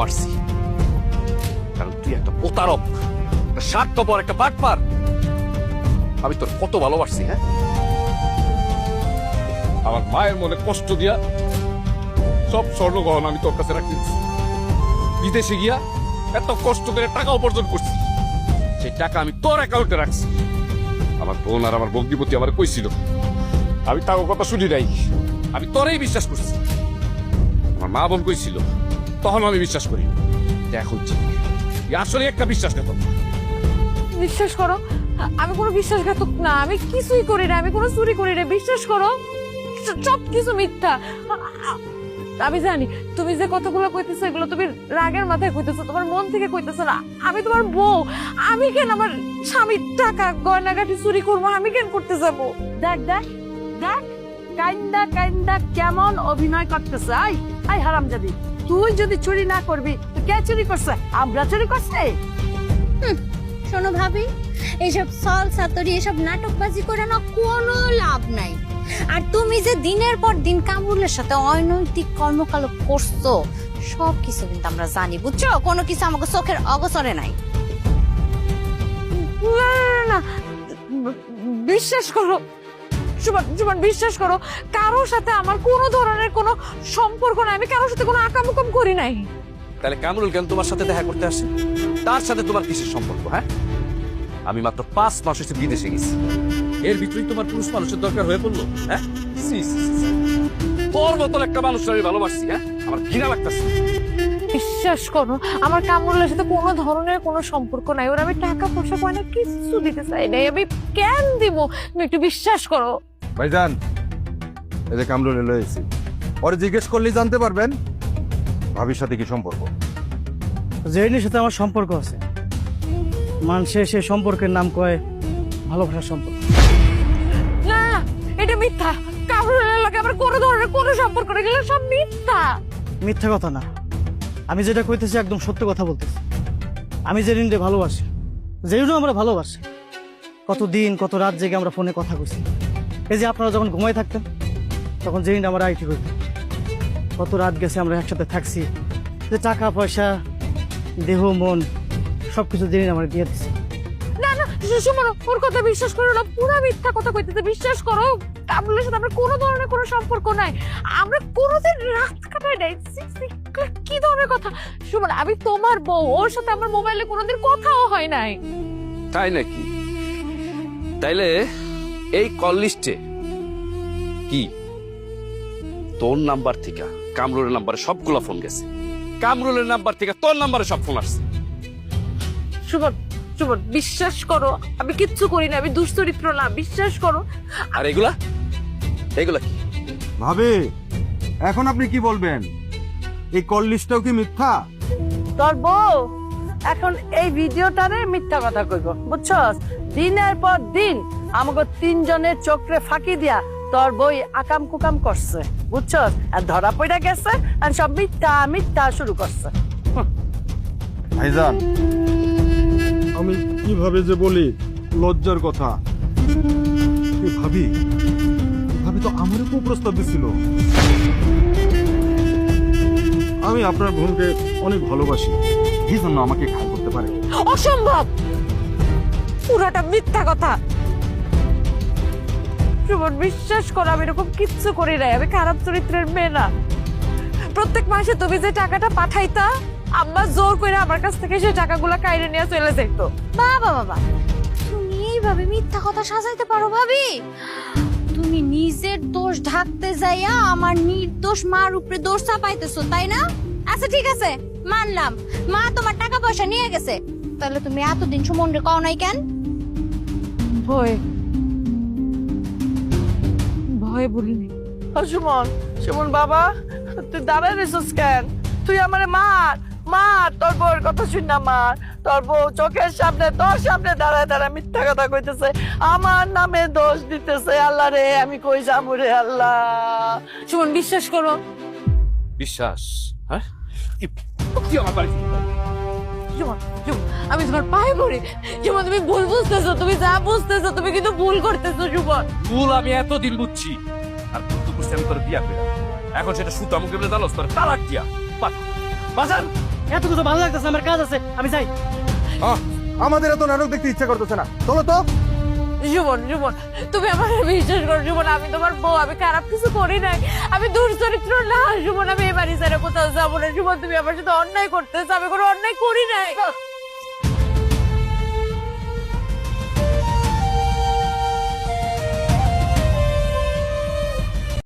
মারছি। কারণ তুই একটা প্রতারক স্বার্থপর, একটা বাটপার। আমি তোর কত ভালোবাসছি হ্যাঁ? আমার মায়ের মনে কষ্ট দিয়া সব স্বর্ণ গহনা আমি তোর কাছে রাখি। বিদেশে গিয়া এত কষ্ট করে টাকা উপার্জন করছি, সেই টাকা আমি তোর অ্যাকাউন্টে রাখছি। আমার বোন আর আমার বগ্নিপতি আমার কইছিল, আমি তার কথা শুনি নাই, আমি তোরেই বিশ্বাস করছি। আমার মা বোন কইছিল তখন আমি বিশ্বাস করি। তুই আসলে একটা বিশ্বাস করতাম বিশ্বাস করো? আমি কোনো বিশ্বাসঘাতক না। আমি কিছুই করি না। আমি কোনো চুরি করি না। বিশ্বাস করো? সব কিছু মিথ্যা। আমি জানি তুমি যে কতগুলো কইতেছো এগুলো তুমি রাগের মাথায় কইতেছো তোমার মন থেকে কইতেছো না। আমি তোমার বউ। আমি কেন আমার স্বামীর টাকা গয়নাগাটি চুরি করব? আমি কেন করতে যাব? দেখ দেখ দেখ। কাইন্দা কাইন্দা কেমন অভিনয় করতেছে। আই আই হারামজাদি। তুই যদি চুরি না করবি তো কে চুরি করছে আমরা চুরি করছে শোনো ভাবি এসব সল সাতরি এসব নাটকবাজি করে না কোনো লাভ নাই আর তুমি যে দিনের পর দিন কামরুলের সাথে অনৈতিক কর্মকাণ্ড করছ সব কিছু কিন্তু আমরা জানি বুঝছ কোনো কিছু আমাকে চোখের অগসরে নাই না বিশ্বাস করো সুমন সুমন বিশ্বাস করো কারোর সাথে আমার কোনো ধরনের কোনো সম্পর্ক নাই। আমি কারোর সাথে কোনো আকামুকাম করি নাই। তাহলে কামরুল কেন তোমার সাথে দেখা করতে আসে? তার সাথে তোমার কিসের সম্পর্ক হ্যাঁ? আমি মাত্র পাঁচ মাস হয়েছে বিদেশে গেছি। এর ভিতরেই তোমার পুরুষ মানুষের দরকার হয়ে পড়ল হ্যাঁ। তোর মতন একটা মানুষ আমি ভালোবাসি হ্যাঁ? আমার ঘৃণা লাগতেছে। বিশ্বাস করো আমার কামরুলের সাথে কোনো ধরনের কোনো সম্পর্ক নাই। ওর আমি টাকা পয়সা পয়সা কিছু দিতে চাই নাই। আমি কেন দিব? তুমি একটু বিশ্বাস করো। ভাইজান এই যে কামরুলে লয়েছি ওরে জিজ্ঞেস করলেই জানতে পারবেন ভাবির সাথে কি সম্পর্ক। জেরিনের সাথে আমার সম্পর্ক আছে। মানুষের সে সম্পর্কের নাম কয় ভালোবাসার সম্পর্ক। না এটা মিথ্যা। কামরুলের লাগে আমার কোনো ধরনের কোনো সম্পর্ক নেই এগুলো সব মিথ্যা। মিথ্যা কথা না। আমি যেটা কইতেছি একদম সত্য কথা বলতেছি। আমি জেরিনরে ভালোবাসি। জেরিনও আমরা ভালোবাসি। কত দিন কত রাত জেগে আমরা ফোনে কথা কইছি। এই যে আপনারা যখন ঘুমাই থাকতেন তখন জেরিন আমার আইটি করত কত রাত গেছে আমরা একসাথে থাকছি। যে টাকা পয়সা দেহ মন সব কিছু আমার দিয়ে দিচ্ছে না না সুমন ওর কথা বিশ্বাস করো না পুরো মিথ্যা কথা কইতেছে বিশ্বাস করো। কামরুলের সাথে আমার কোনো ধরনের কোনো সম্পর্ক নাই। আমরা কোনোদিন রাত কাটাই নাই। কি ধরনের কথা? সুমন আমি তোমার বউ ওর সাথে আমার মোবাইলে কোনোদিন কথাও হয় নাই। তাই নাকি? তাইলে এই কল লিস্টে কি? তোর নাম্বার থেকে কামরুলের নাম্বারে সবগুলা ফোন গেছে। কামরুলের নাম্বার থেকে তোর নাম্বারে সব ফোন আসছে। সুমন সুমন বিশ্বাস করো আমি কিচ্ছু করি না আমি দুশ্চরিত্র না বিশ্বাস করো। আর এগুলা? এগুলা কি? ভাবি এখন আপনি কি বলবেন? এই কল লিস্টটাও কি মিথ্যা? তোর বউ এখন এই ভিডিওটারে মিথ্যা কথা কইব বুঝছস? দিনের পর দিন আমাকে তিনজনের চোখরে ফাঁকি দিয়া তোর বই আকাম কুকাম করছে। বুঝছস? আর ধরা পড়া গেছে আর সব মিথ্যা মিথ্যা শুরু করছে। ভাইজান। আমি কীভাবে যে বলি লজ্জার কথা। ভাবি ভাবি তো আমারও কুপ্রস্তাব দিছিল। আমি আপনার বোনকে অনেক ভালোবাসি। এই জন্য আমাকে খাল করতে পারে? অসম্ভব! পুরোটা মিথ্যা কথা। সুমন বিশ্বাস করো আমি এরকম কিচ্ছু করি নাই। আমি খারাপ চরিত্রের মেয়ে না। প্রত্যেক মাসে তুমি যে টাকাটা পাঠাইতা আম্মা জোর করে আমার কাছ থেকে সেই টাকাগুলো কাইরে নিয়ে চলে যেত বাবা বাবা তুমি এইভাবে মিথ্যা কথা সাজাইতে পারো ভাবি? তুমি নিজের দোষ ঢাকতে যাইয়া আমার নির্দোষ মার উপরে দোষ চাপাইতেছো তাই না? আচ্ছা ঠিক আছে মানলাম। মা তোমার টাকা পয়সা নিয়ে গেছে। তাহলে তুমি এতদিন সুমনরে কও নাই কেন? ভয় ভয় বলিনি সুমন সুমন বাবা তুই দাঁড়ায় রেছিস কেন? তুই আমার মার মার তোর বউর কথা শুন না মার। তোর বউ চোখের সামনে তোর সামনে দাঁড়ায় দাঁড়ায় মিথ্যা কথা কইতেছে। আমার নামে দোষ দিতেছে আল্লাহ রে আমি কই যাব রে আল্লাহ? সুমন বিশ্বাস করো। বিশ্বাস? হ্যাঁ? আমার বাড়ি আমি তোমার পায়ে পড়ি। তুমি ভুল বুঝতেছো তুমি যা বুঝতেছো তুমি কিন্তু ভুল করতেছো সুমন ভুল আমি এতদিন বুঝছি। আর ভুল তো বুঝছি আমি তোর বিয়া করে এখন সেটা সুতো আমাকে বলে জানোস তোর তালাক দিয়া। বাজান! এত কিছু ভালো লাগতেছে আমার কাজ আছে আমি যাই। আহ, আমাদের এত নাটক দেখতে ইচ্ছা করতেছে না। চলো তো। জীবন জীবন। তুমি আমার বিশ্বাস করো, জীবন, আমি তোমার বউ, আমি খারাপ কিছু করি নাই। আমি দুর্চরিত্র না, জীবন, আমি এবারই ছেড়ে কোথাও যাব না। জীবন, তুমি আমার সাথে অন্যায় করতেছো, আমি কোনো অন্যায় করি নাই।